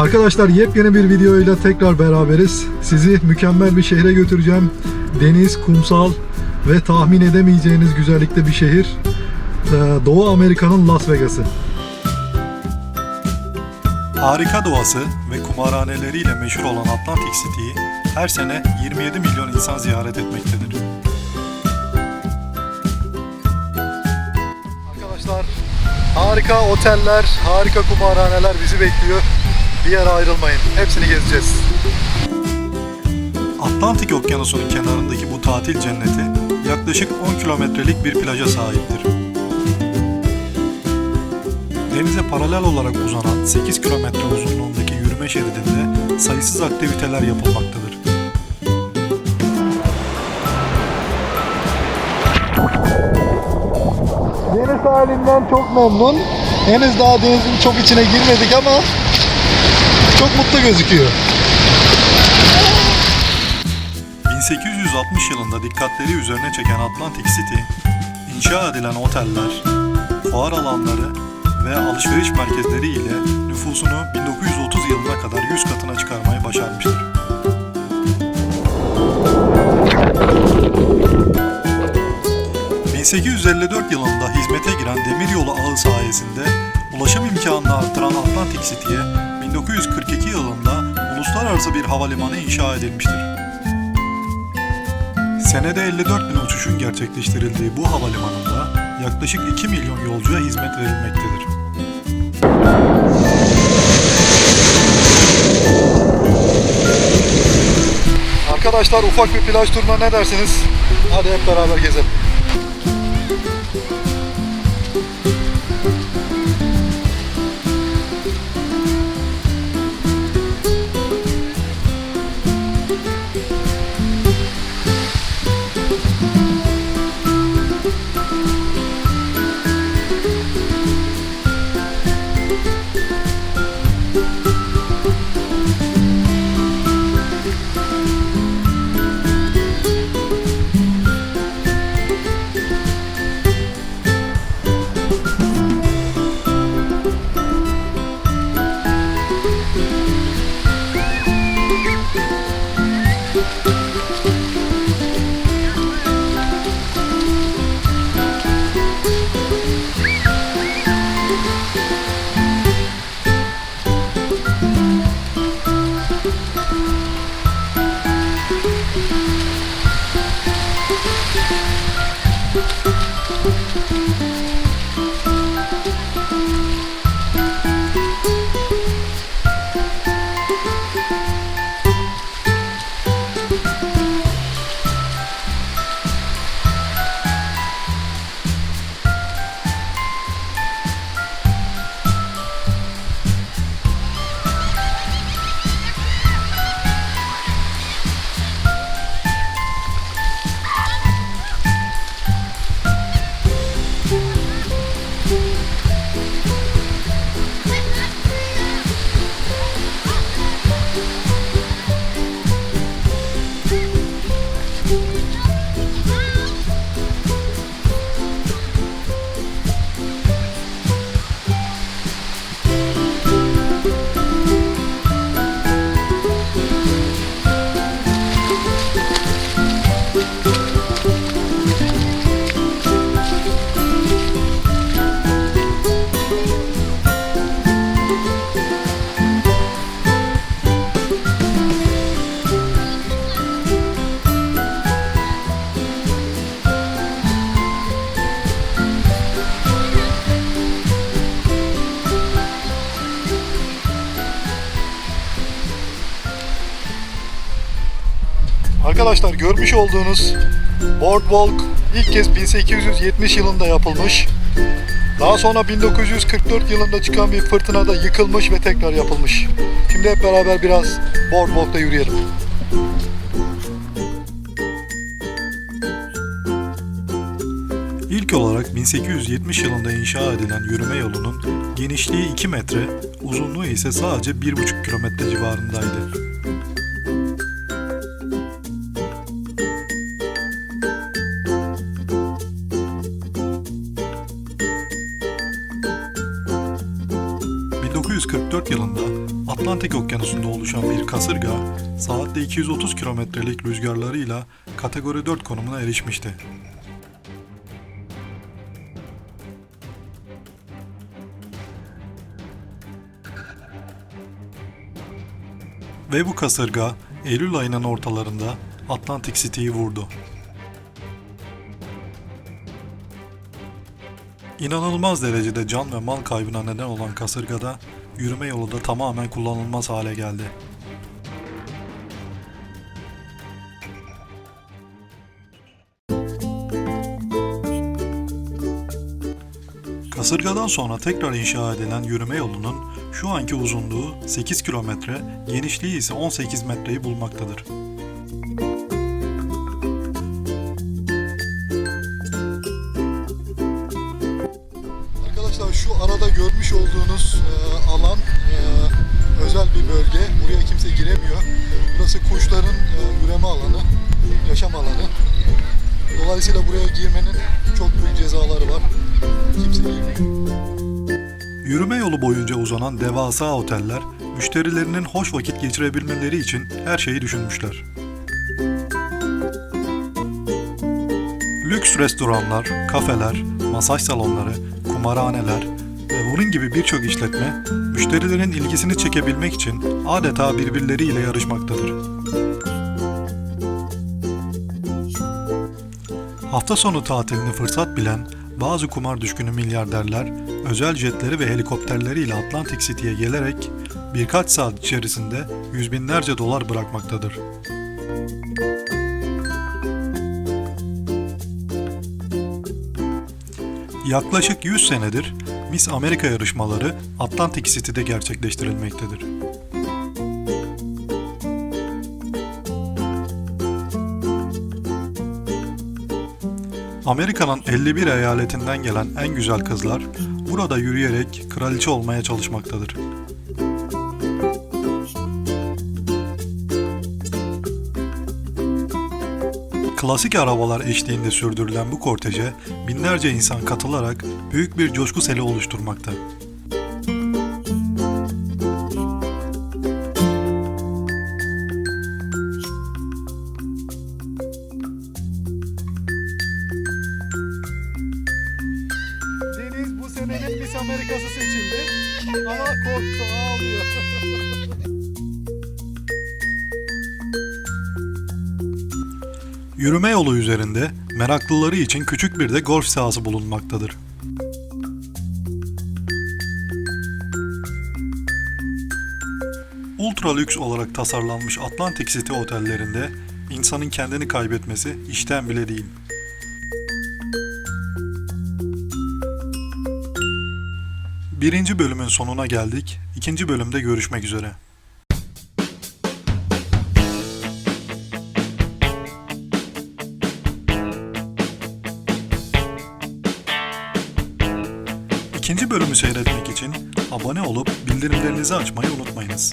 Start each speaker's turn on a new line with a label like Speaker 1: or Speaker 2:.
Speaker 1: Arkadaşlar yepyeni bir videoyla tekrar beraberiz. Sizi mükemmel bir şehre götüreceğim. Deniz, kumsal ve tahmin edemeyeceğiniz güzellikte bir şehir. Ee, Doğu Amerika'nın Las Vegas'ı.
Speaker 2: Harika doğası ve kumarhaneleriyle meşhur olan Atlantic City'yi her sene 27 milyon insan ziyaret etmektedir.
Speaker 1: Arkadaşlar harika oteller, harika kumarhaneler bizi bekliyor. Bir yere ayrılmayın. Hepsini gezeceğiz.
Speaker 2: Atlantik Okyanusu'nun kenarındaki bu tatil cenneti yaklaşık 10 kilometrelik bir plaja sahiptir. Denize paralel olarak uzanan 8 kilometre uzunluğundaki yürüme şeridinde sayısız aktiviteler yapılmaktadır.
Speaker 1: Yeni sahilinden çok memnun. Henüz daha denizin çok içine girmedik ama çok mutlu gözüküyor.
Speaker 2: 1860 yılında dikkatleri üzerine çeken Atlantic City, inşa edilen oteller, fuar alanları ve alışveriş merkezleri ile nüfusunu 1930 yılına kadar 100 katına çıkarmayı başarmıştır. ...1854 yılında hizmete giren demiryolu ağı sayesinde ulaşım imkanını artıran Atlantic City'ye 1942 yılında uluslararası bir havalimanı inşa edilmiştir. Senede 54 bin uçuşun gerçekleştirildiği bu havalimanında yaklaşık 2 milyon yolcuya hizmet verilmektedir.
Speaker 1: Arkadaşlar ufak bir plaj turuna ne dersiniz? Hadi hep beraber gezelim. thank you Arkadaşlar görmüş olduğunuz Boardwalk ilk kez 1870 yılında yapılmış. Daha sonra 1944 yılında çıkan bir fırtınada yıkılmış ve tekrar yapılmış. Şimdi hep beraber biraz Boardwalk'ta yürüyelim.
Speaker 2: İlk olarak 1870 yılında inşa edilen yürüme yolunun genişliği 2 metre, uzunluğu ise sadece 1,5 kilometre civarındaydı. ...1944 yılında Atlantik Okyanusu'nda oluşan bir kasırga, saatte 230 kilometrelik rüzgarlarıyla kategori 4 konumuna erişmişti. Ve bu kasırga Eylül ayının ortalarında Atlantic City'yi vurdu. İnanılmaz derecede can ve mal kaybına neden olan kasırgada yürüme yolu da tamamen kullanılmaz hale geldi. Kasırgadan sonra tekrar inşa edilen yürüme yolunun şu anki uzunluğu 8 kilometre, genişliği ise 18 metreyi bulmaktadır.
Speaker 1: Arkadaşlar şu arada görmüş olduğunuz e, alan e, özel bir bölge. Buraya kimse giremiyor. Burası kuşların e, üreme alanı, yaşam alanı. Dolayısıyla buraya girmenin çok büyük cezaları var. Kimse girmiyor.
Speaker 2: Yürüme yolu boyunca uzanan devasa oteller, müşterilerinin hoş vakit geçirebilmeleri için her şeyi düşünmüşler. Lüks restoranlar, kafeler, masaj salonları, kumarhaneler ve bunun gibi birçok işletme, müşterilerin ilgisini çekebilmek için adeta birbirleriyle yarışmaktadır. Hafta sonu tatilini fırsat bilen bazı kumar düşkünü milyarderler özel jetleri ve helikopterleriyle Atlantic City'ye gelerek birkaç saat içerisinde yüz binlerce dolar bırakmaktadır. Yaklaşık 100 senedir Miss Amerika yarışmaları Atlantic City'de gerçekleştirilmektedir. Amerika'nın 51 eyaletinden gelen en güzel kızlar burada yürüyerek kraliçe olmaya çalışmaktadır. Klasik arabalar eşliğinde sürdürülen bu korteje binlerce insan katılarak büyük bir coşku seli oluşturmakta.
Speaker 1: Deniz bu senenin Miss Amerikası seçildi. Ama korktu, ağlıyor.
Speaker 2: Yürüme yolu üzerinde meraklıları için küçük bir de golf sahası bulunmaktadır. Ultra lüks olarak tasarlanmış Atlantic City otellerinde insanın kendini kaybetmesi işten bile değil. Birinci bölümün sonuna geldik. İkinci bölümde görüşmek üzere. İkinci bölümü seyretmek için abone olup bildirimlerinizi açmayı unutmayınız.